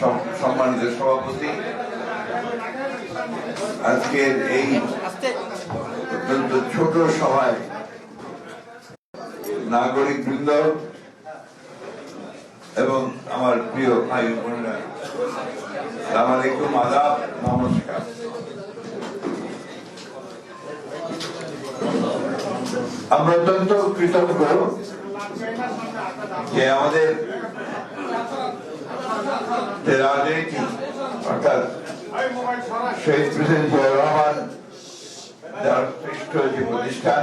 সম- সম্মানিত সভাপতি, আজকের এই অত্যন্ত ছোট সভায় নাগরিক বৃন্দ এবং আমার প্রিয় ভাই বোনেরা সালাম আলাইকুম আদাব, নমস্কার। আমরা অত্যন্ত কৃতজ্ঞ যে আমাদের যে রাজনীতি অর্থাৎ শহীদ প্রেসিডেন্ট জিয়াউর রহমান যার সৃষ্ট যে প্রতিষ্ঠান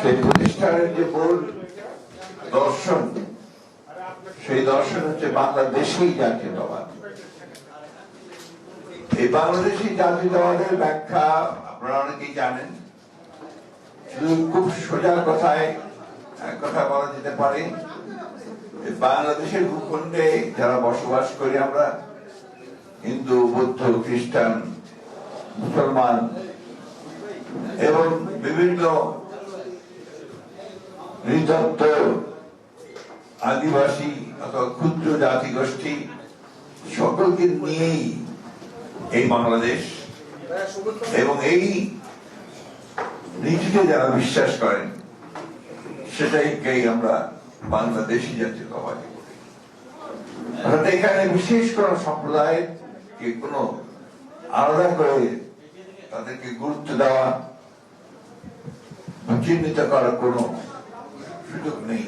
সেই প্রতিষ্ঠানের যে মূল দর্শন সেই দর্শন হচ্ছে বাংলাদেশেই জাতীয়তাবাদ এই বাংলাদেশি জাতীয়তাবাদের ব্যাখ্যা আপনারা অনেকেই জানেন শুধু খুব সোজা কথায় কথা বলা যেতে পারে বাংলাদেশের ভূখণ্ডে যারা বসবাস করি আমরা, হিন্দু, বৌদ্ধ, খ্রিস্টান, মুসলমান, এবং বিভিন্ন নৃতত্ব আদিবাসী অথবা ক্ষুদ্র জাতি গোষ্ঠী সকলকে নিয়েই এই বাংলাদেশ এবং এই নীতিতে যারা বিশ্বাস করেন সেটাইকেই আমরা বাংলাদেশি জাতীয়তাবাদী বলি। অর্থাৎ এখানে বিশেষ কোন সম্প্রদায়ের কে কোনো আলাদা করে তাদেরকে গুরুত্ব দেওয়া চিহ্নিত করার কোনো সুযোগ নেই।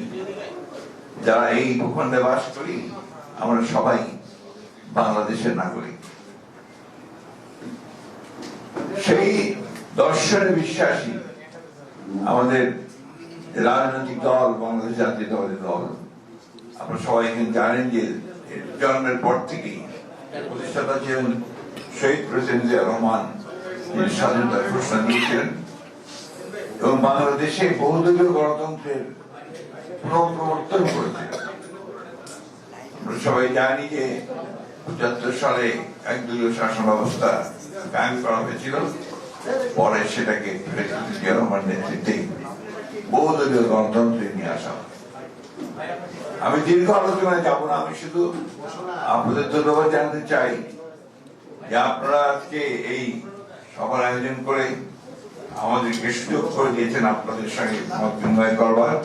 যারা এই ভূখণ্ডে বাস করি, আমরা সবাই বাংলাদেশের নাগরিক। সেই দর্শনে বিশ্বাসী আমাদের রাজনৈতিক দল, বাংলাদেশ জাতীয়তাবাদী দল। আপনারা সবাই এখানে জানেন যে জন্মের পর থেকেই প্রতিষ্ঠাতা ছিলেন শহীদ প্রেসিডেন্ট জিয়া রহমান যিনি স্বাধীনতার ঘোষণা দিয়েছিলেন। এবং বাংলাদেশে বহুদলীয় গণতন্ত্রের পুনঃপ্রবর্তন করেছিলেন আমরা সবাই জানি যে পঁচাত্তর সালে একদলীয় শাসন ব্যবস্থা কায়েম করা হয়েছিল। পরে সেটাকে প্রেসিডেন্ট জিয়া রহমান নেতৃত্বে বহুদলীয় গণতন্ত্রে নিয়ে আসা। আমি দীর্ঘ আলোচনায় যাব না, আমি শুধু আপনাদের ধন্যবাদ জানাতে চাই যে আপনারা আজকে এই সভার আয়োজন করে আমাদেরকে সুযোগ করে দিয়েছেন আপনাদের সঙ্গে মত বিনিময় করবার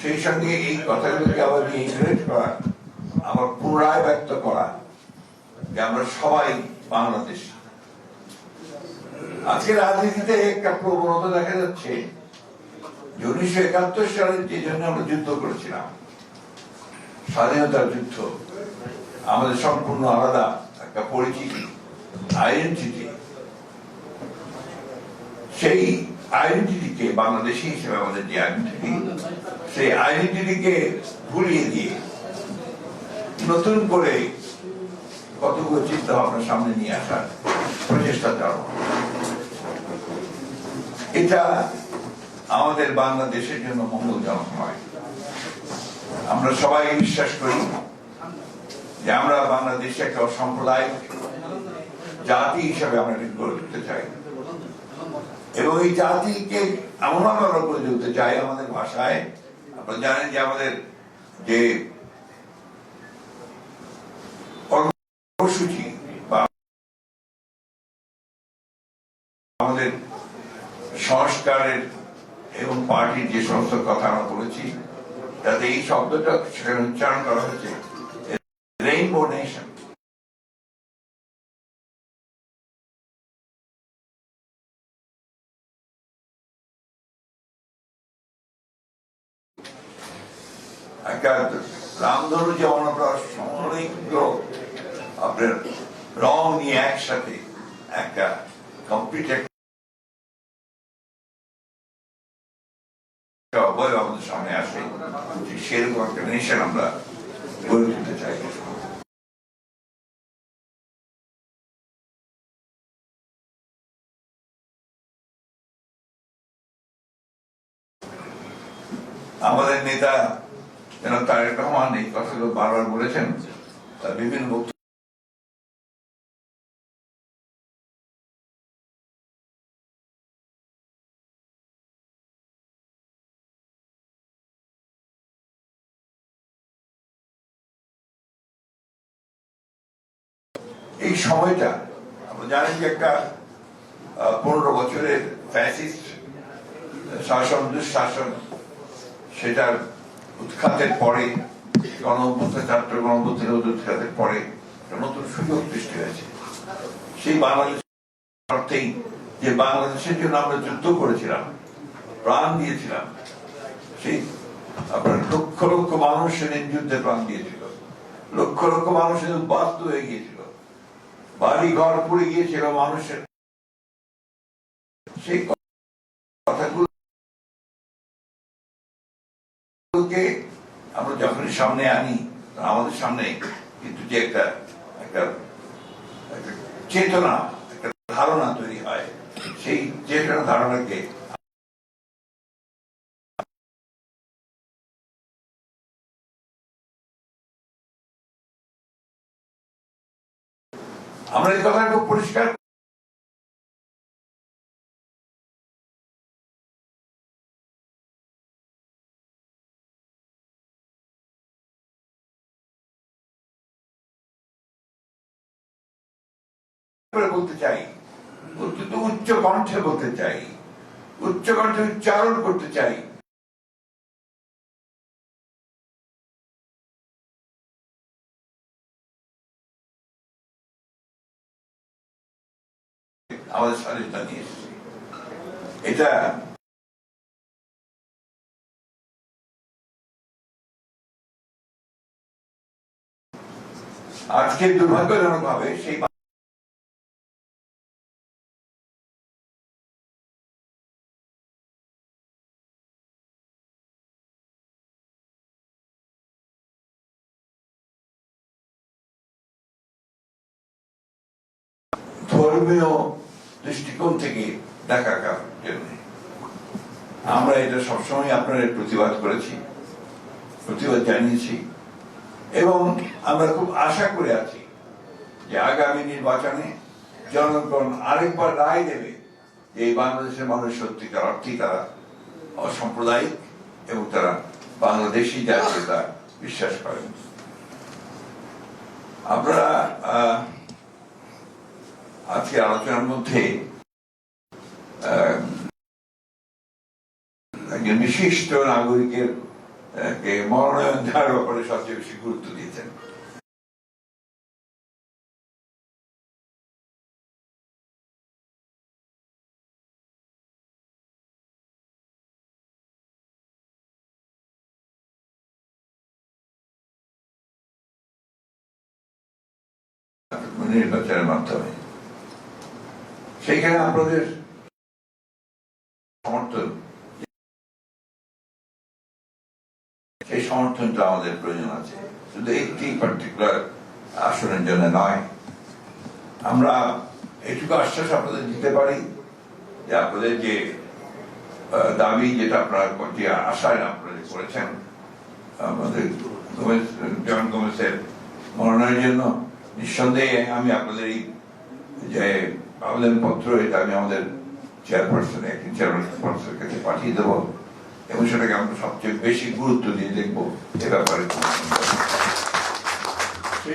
সেই সঙ্গে এই কথাগুলোকে আবার ইন্টারেক্ট করা, আমার পুনরায় ব্যক্ত করা যে আমরা সবাই বাংলাদেশ আজকে রাজনীতিতে একটা প্রবণতা দেখা যাচ্ছে উনিশশো একাত্তর সালে যে জন্য আমরা যুদ্ধ করেছিলাম স্বাধীনতার যুদ্ধ, আমাদের সম্পূর্ণ আলাদা একটা পরিচিতি আইডেন্টিটি সেই আইডেন্টিটিকে বাংলাদেশি হিসেবে আমাদের যে আইডেন্টিটি সেই আইডেন্টিটিকে ভুলিয়ে দিয়ে নতুন করে কতগুলো চিন্তা ভাবনা সামনে নিয়ে আসার প্রচেষ্টা চালানো। এটা আমাদের বাংলাদেশের জন্য মঙ্গলজনক নয়। আমরা সবাই বিশ্বাস করি যে আমরা বাংলাদেশে একটা সম্প্রদায় জাতি হিসাবে আমরা এটাকে গড়ে তুলতে চাই। এবং এই জাতিকে এমনভাবে আমরা গড়ে তুলতে চাই আমাদের ভাষায়। আপনারা জানেন যে আমাদের যে কর্মসূচি বা আমাদের সংস্কারের এবং পার্টির যে সমস্ত কথা আমরা বলেছি তাতে এই শব্দটা সেখানে উচ্চারণ করা হয়েছে। একটা রামধনু যেমন অনেকগুলো আপনার রং নিয়ে একসাথে একটা কমপ্লিট একটা অবয়ব আমাদের সামনে আসে যে সেরকম একটা নেশন আমরা গড়ে তুলতে চাই। আমাদের নেতা যেন তারেক রহমান এই কথাগুলো বারবার বলেছেন। তার বিভিন্ন বক্তব্য এই সময়টা, আমরা জানেন যে একটা পনেরো বছরের ফ্যাসিস্ট শাসন, দুঃশাসন, সেটার উৎখাতের পরে গণঅভ্যুত্থান ছাত্র গণঅভ্যুত্থানের উৎখাতের পরে নতুন সুযোগ সৃষ্টি হয়েছে। সেই বাংলাদেশ অর্থেই যে বাংলাদেশের জন্য আমরা যুদ্ধ করেছিলাম, প্রাণ দিয়েছিলাম, সেই আপনার লক্ষ লক্ষ মানুষ সেদিন যুদ্ধে প্রাণ দিয়েছিল। লক্ষ লক্ষ মানুষ বাস্ত হয়ে গিয়েছিল। বাড়ি ঘর পুড়ে গিয়েছিল মানুষের। সেই কথাগুলোকে আমরা যখনই সামনে আনি আমাদের সামনে কিন্তু যে একটা একটা চেতনা, একটা ধারণা তৈরি হয়। সেই চেতনা ধারণাকে আমরা এই কথা খুব পরিষ্কার বলতে চাই অত্যন্ত উচ্চ কণ্ঠে বলতে চাই, উচ্চ কণ্ঠে উচ্চারণ করতে চাই আমাদের স্বাধীনতা নিয়ে এসেছি এটা আজকে দুর্ভাগ্যজনক ভাবে সেই দেখার জন্য আমরা এটা সবসময় আপনাদের প্রতিবাদ করেছি, প্রতিবাদ জানিয়েছি এবং আমরা খুব আশা করে আছি যে আগামী নির্বাচনে জনগণ আরেকবার রায় দেবে এই বাংলাদেশের মানুষ সত্যিকার অর্থেই তারা অসাম্প্রদায়িক এবং তারা বাংলাদেশি জাতীয়তা বিশ্বাস করেন। আপনারা আজকে আলোচনার মধ্যে একজন বিশিষ্ট নাগরিকের মনোনয়ন দেওয়ার ব্যাপারে সবচেয়ে বেশি গুরুত্ব দিয়েছেন। নির্বাচনের মাধ্যমে। সেইখানে আপনাদের সমর্থন। সেই সমর্থনটা আমাদের প্রয়োজন আছে। শুধু একটি পার্টিকুলার আসনের জন্য নয়। আমরা এটুকু আশ্বাস আপনাদের দিতে পারি যে আপনাদের যে দাবি যেটা আপনারা যে আশায় আপনারা করেছেন, আমাদের জন গোমেজের মনোনয়নের জন্য, নিঃসন্দেহে আমি আপনাদের এই যে আবেদন পত্র এটা আমি আমাদের চেয়ারপারসন একটি চেয়ারপারসনের কাছে পাঠিয়ে দেবো। এবং সেটাকে আমরা সবচেয়ে বেশি গুরুত্ব দিয়ে দেখব এ ব্যাপারে।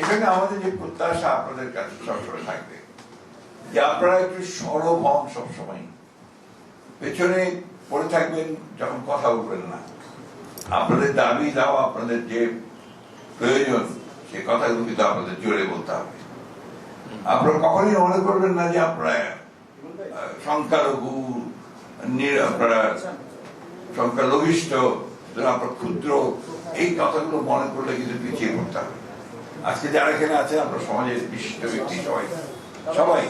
সঙ্গে আমাদের যে প্রত্যাশা আপনাদের কাছে সবসময় থাকবে যে আপনারা একটু সরব হন সবসময়। পেছনে পড়ে থাকবেন যখন কথা বলবেন না। আপনাদের দাবি দাও আপনাদের যে প্রয়োজন, সে কথাগুলো কিন্তু আপনাদের জোরে বলতে হবে। আপনারা কখনই মনে করবেন না যে আপনারা সংখ্যালঘু সংখ্যালঘিষ্ঠ আপনার ক্ষুদ্র, এই কথাগুলো মনে করলে কিন্তু পিছিয়ে পড়তে হবে। আজকে যারা এখানে সমাজের বিশিষ্ট ব্যক্তি সবাই। সবাই।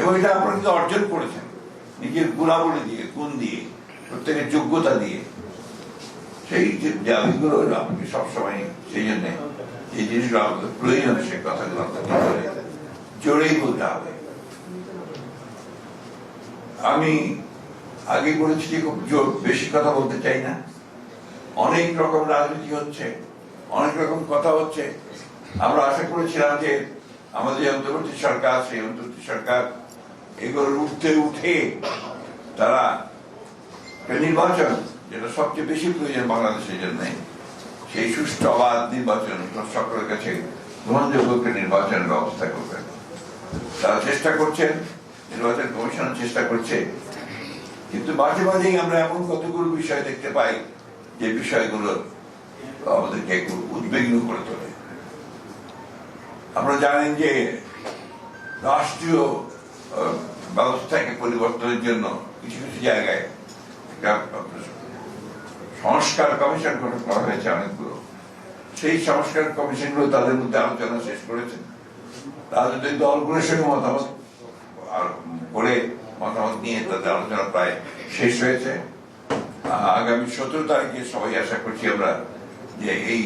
এবং এটা আপনারা কিন্তু অর্জন করেছেন। নিজের গুণাবলী দিয়ে, গুণ দিয়ে, প্রত্যেকের যোগ্যতা দিয়ে। সেই যে দাবিগুলো আপনাকে সবসময় সেই জন্য যে জিনিসগুলো আমাদের প্রয়োজন সে কথাগুলো আপনাকে জোরে জোরেই বলতে হবে। আমি আগে বলেছি যে খুব বেশি কথা বলতে চাই না। অনেক রকম রাজনীতি হচ্ছে, অনেক রকম কথা হচ্ছে। আমরা আশা করেছিলাম যে আমাদের যে অন্তর্বর্তী সরকার, সেই অন্তর্বর্তী সরকার এগুলোর উঠতে উঠে তারা নির্বাচন, যেটা সবচেয়ে বেশি প্রয়োজন বাংলাদেশের জন্য, সেই সুষ্ঠু, অবাধ নির্বাচন, সকলের কাছে গ্রহণযোগ্য নির্বাচনের ব্যবস্থা করবেন তারা চেষ্টা করছেন নির্বাচন কমিশন চেষ্টা করছে। কিন্তু মাঝে মাঝেই আমরা এমন কতগুলো বিষয় দেখতে পাই যে বিষয়গুলো আমাদেরকে উদ্বিগ্ন করে তোলে। আপনারা জানেন যে রাষ্ট্রীয় ব্যবস্থাকে পরিবর্তনের জন্য কিছু কিছু জায়গায় সংস্কার কমিশন গঠন করা হয়েছে অনেকগুলো। সেই সংস্কার কমিশনগুলো তাদের মধ্যে আলোচনা শেষ করেছেন রাজনৈতিক দলগুলোর সঙ্গে মতামত করে মতামত নিয়ে তাদের আলোচনা প্রায় শেষ হয়েছে। আগামী সতেরো তারিখে সবাই আশা করছি আমরা যে এই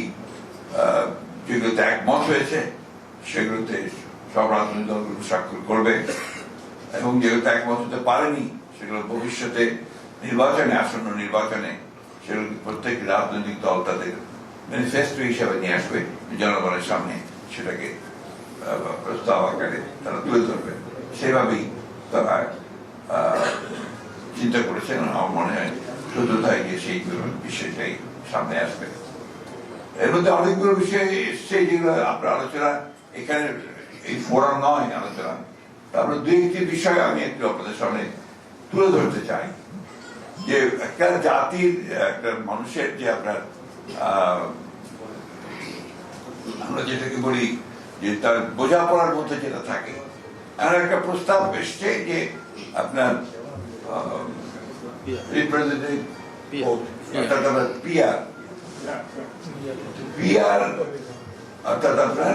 যেগুলোতে একমত হয়েছে, সেগুলোতে সব রাজনৈতিক দলগুলো স্বাক্ষর করবে। এবং যেগুলোতে একমত হতে পারেনি, সেগুলো ভবিষ্যতে নির্বাচনে, আসন্ন নির্বাচনে সেগুলো প্রত্যেক রাজনৈতিক দল তাদের ম্যানিফেস্টো হিসাবে নিয়ে আসবে, জনগণের সামনে সেটাকে প্রস্তাব আকারে তারা তুলে ধরবে। সেভাবেই তারা চিন্তা করেছেন আমার মনে হয় শুদ্ধতায় গিয়ে সেই বিষয়টাই সামনে আসবে। এর মধ্যে অনেকগুলো বিষয় এসছে যেগুলো আপনার আলোচনা, এখানে এই ফোরাম নয় আলোচনা। তারপরে দুই একটি বিষয় আমি একটু আপনাদের সামনে তুলে ধরতে চাই। যে একটা জাতির, একটা মানুষের যে আপনার আমরা যেটাকে বলি যে তার বোঝাপড়ার মধ্যে যেটা থাকে আর একটা প্রস্তাব এসছে যে আপনার রিপ্রেজেন্টেটিভ অর্থাৎ আপনার পিআর পিআর অর্থাৎ আপনার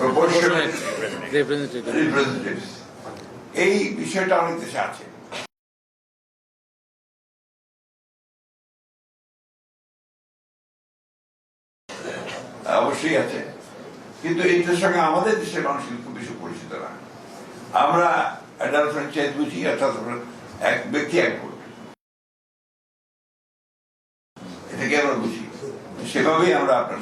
প্রপোর্শনাল representative. রিপ্রেজেন্টেটিভস এই বিষয়টা অনেক দেশে আছে। অবশ্যই আছে। কিন্তু এইটার সঙ্গে আমাদের দেশের মানুষ খুব বেশি পরিচিত না। আমরা অ্যাডাল্ট ফ্র্যাঞ্চাইজ বুঝি, অর্থাৎ এক ব্যক্তি এক ভোট। এটাকে আমরা বুঝি। সেভাবেই আমরা আপনার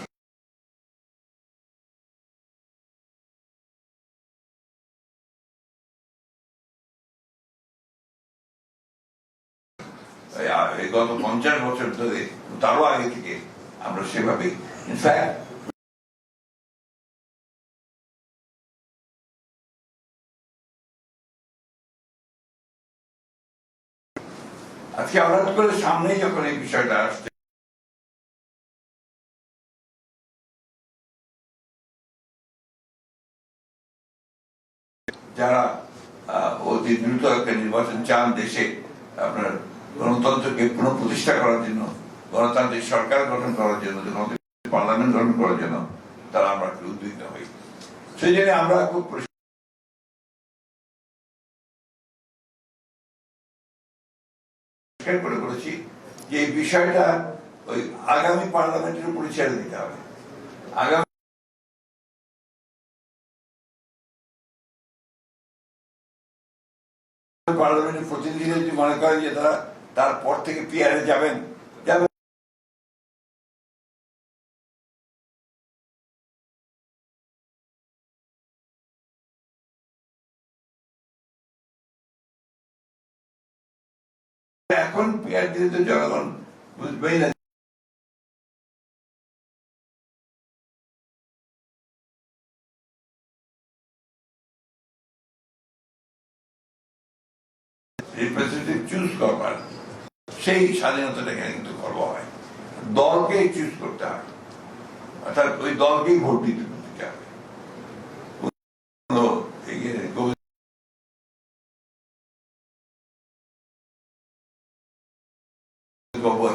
গত পঞ্চাশ বছর ধরে, তারও আগে থেকে আমরা সেভাবেই ইনফ্যাক্ট আজকে হঠাৎ করে সামনে যখন এই বিষয়টা আসছে, যারা অতি দ্রুত একটা নির্বাচন চান দেশে, আপনার গণতন্ত্রকে পুনঃপ্রতিষ্ঠা করার জন্য, গণতান্ত্রিক সরকার গঠন করার জন্য পার্লামেন্ট গঠন করার জন্য, তারা আমরা উদ্বিগ্ন হই। সেই জন্য আমরা খুব করে বলেছি যে এই বিষয়টা ওই আগামী পার্লামেন্টের উপরে ছেড়ে দিতে হবে। আগামী পার্লামেন্টের প্রতিনিধিরা যদি মনে করেন যে তারা তারপর থেকে পিয়ারে যাবেন যাবেন এখন পিয়ার দিলে তো জনগণ বুঝবেই না। রিপ্রেজেন্টেটিভ চুজ করবার, সেই স্বাধীনতাটা এখানে কিন্তু গর্ব হয়। দলকে চুজ করতে হয়। অর্থাৎ ওই দলকেই ভোট দিতে দিতে হবে কোনো এই যে গোবিন্দ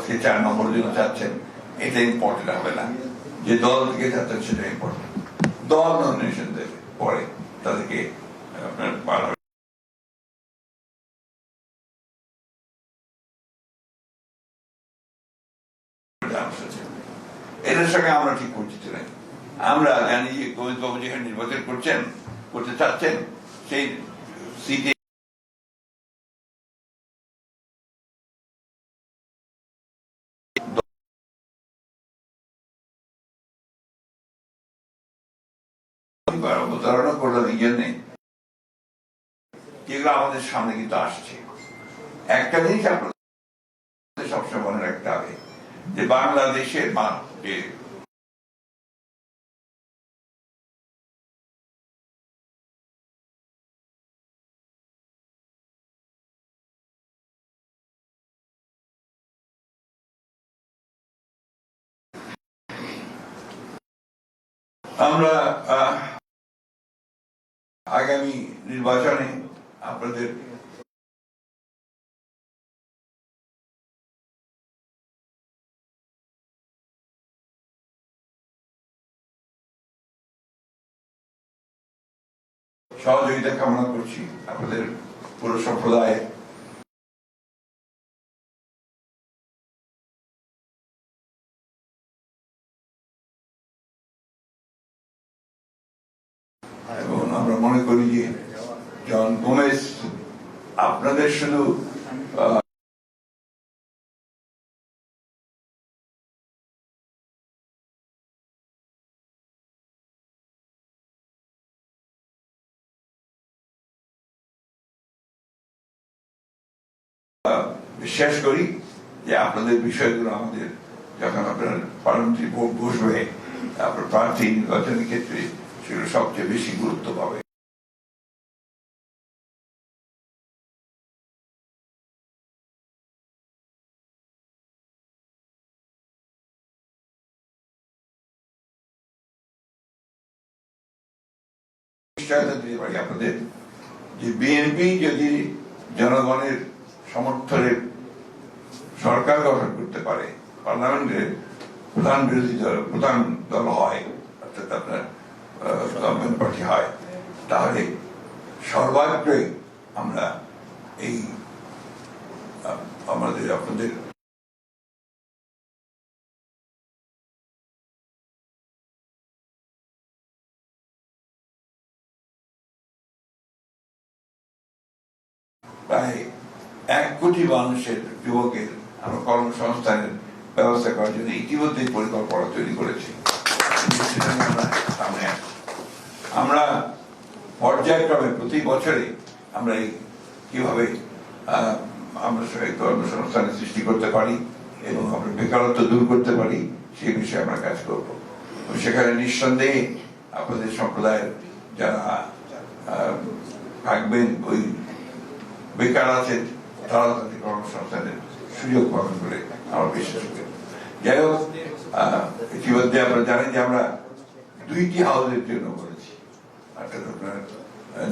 আজকে চার নম্বর জন্য যাচ্ছেন, এটা ইম্পর্টেন্ট হবে না। যে দল থেকে যাচ্ছেন, সেটা ইম্পর্টেন্ট দল নমিনেশন দেবে, পরে তাদেরকে, আপনার সঙ্গে আমরা ঠিক নাই। আমরা জানি যে গোবিন্দ বাবু যেখানে নির্বাচন করছেন, করতে চাচ্ছেন, সেই সিটে করলাম এই যেগুলো আমাদের সামনে কিন্তু আসছে। একটা জিনিস আপনাদের সবসময় মনে রাখতে হবে, যে বাংলাদেশের যে আমরা আগামী নির্বাচনে আপনাদের সহযোগিতা কামনা করছি আপনাদের পুরো সম্প্রদায়। মনে করি যে জন গোমেজ আপনাদের শুধু বিশ্বাস করি যে আপনাদের বিষয়গুলো আমাদের যখন আপনার পার্লামেন্টারি বোর্ড বসবে আপনার প্রার্থী নির্বাচনের ক্ষেত্রে সেগুলো সবচেয়ে বেশি গুরুত্ব পাবে। বিএনপি যদি জনগণের সমর্থনে সরকার গঠন করতে পারে, পার্লামেন্টে প্রধান বিরোধী দল, প্রধান দল হয়, অর্থাৎ আপনার গভর্নমেন্ট পার্টি হয়, তাহলে সর্বাগ্রে আমরা প্রায় এক কোটি মানুষের যুবকের আমরা কর্মসংস্থানের ব্যবস্থা করার জন্য ইতিমধ্যেই পরিকল্পনা তৈরি করেছি। আমরা পর্যায়ক্রমে প্রতি বছরে আমরা এই কীভাবে আমরা সেই কর্মসংস্থানের সৃষ্টি করতে পারি এবং আমরা বেকারত্ব দূর করতে পারি সেই বিষয়ে আমরা কাজ করব। সেখানে নিঃসন্দেহে আপনাদের সম্প্রদায়ের যারা থাকবেন, ওই বেকার আছেন তারা তাদের কর্মসংস্থানের সুযোগ পাবেন বলে আমার বিশ্বাস করি যাই হোক ইতিমধ্যে আপনারা জানেন যে আমরা দুইটি হাউসের জন্য বলেছি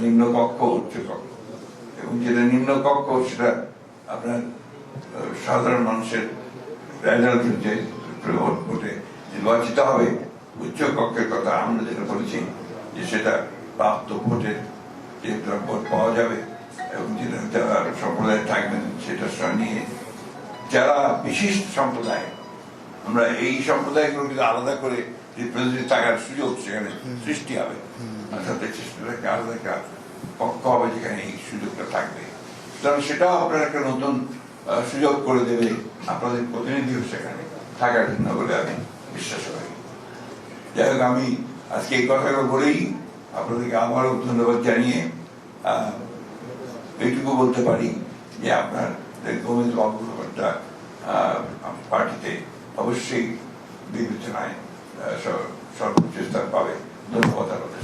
নিম্ন কক্ষ উচ্চ কক্ষ এবং যেটা নিম্ন কক্ষ সেটা আপনার সাধারণ মানুষের নির্বাচিত হবে। উচ্চ কক্ষের কথা আমরা যেটা বলেছি, যে সেটা প্রাপ্ত ভোটের যে ভোট পাওয়া যাবে এবং যারা সম্প্রদায় থাকবেন সেটা নিয়ে যারা বিশিষ্ট সম্প্রদায় আমরা এই সম্প্রদায়গুলো কিন্তু আলাদা করে রিপ্রেজেন্টেটিভ থাকার সুযোগ সেখানে সৃষ্টি হবে অর্থাৎ সেটাকে আলাদা একটা পক্ষ হবে যেখানে এই সুযোগটা থাকবে। সুতরাং সেটাও আপনার একটা নতুন সুযোগ করে দেবে আপনাদের প্রতিনিধিও সেখানে থাকার জন্য বলে আমি বিশ্বাস করি। যাই হোক আমি আজকে এই কথাগুলো বলেই আপনাদেরকে আবারও ধন্যবাদ জানিয়ে আহ, এইটুকু বলতে পারি যে আপনার গোবিন্দ ব্যাপারটা পার্টিতে অবশ্যই বিবেচনায় সর্বোচ্চ স্থান পাবে ধন্যবাদ আপনাদের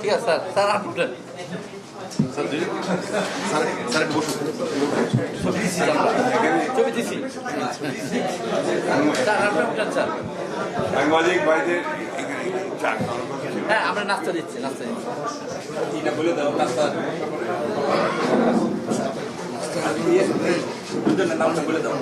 ঠিক আছে স্যার স্যার আপনি সাংবাদিক ভাইদের হ্যাঁ আমরা নাস্তা দিচ্ছি নাস্তা দিচ্ছি। বলে দাও নামটা বলে দাও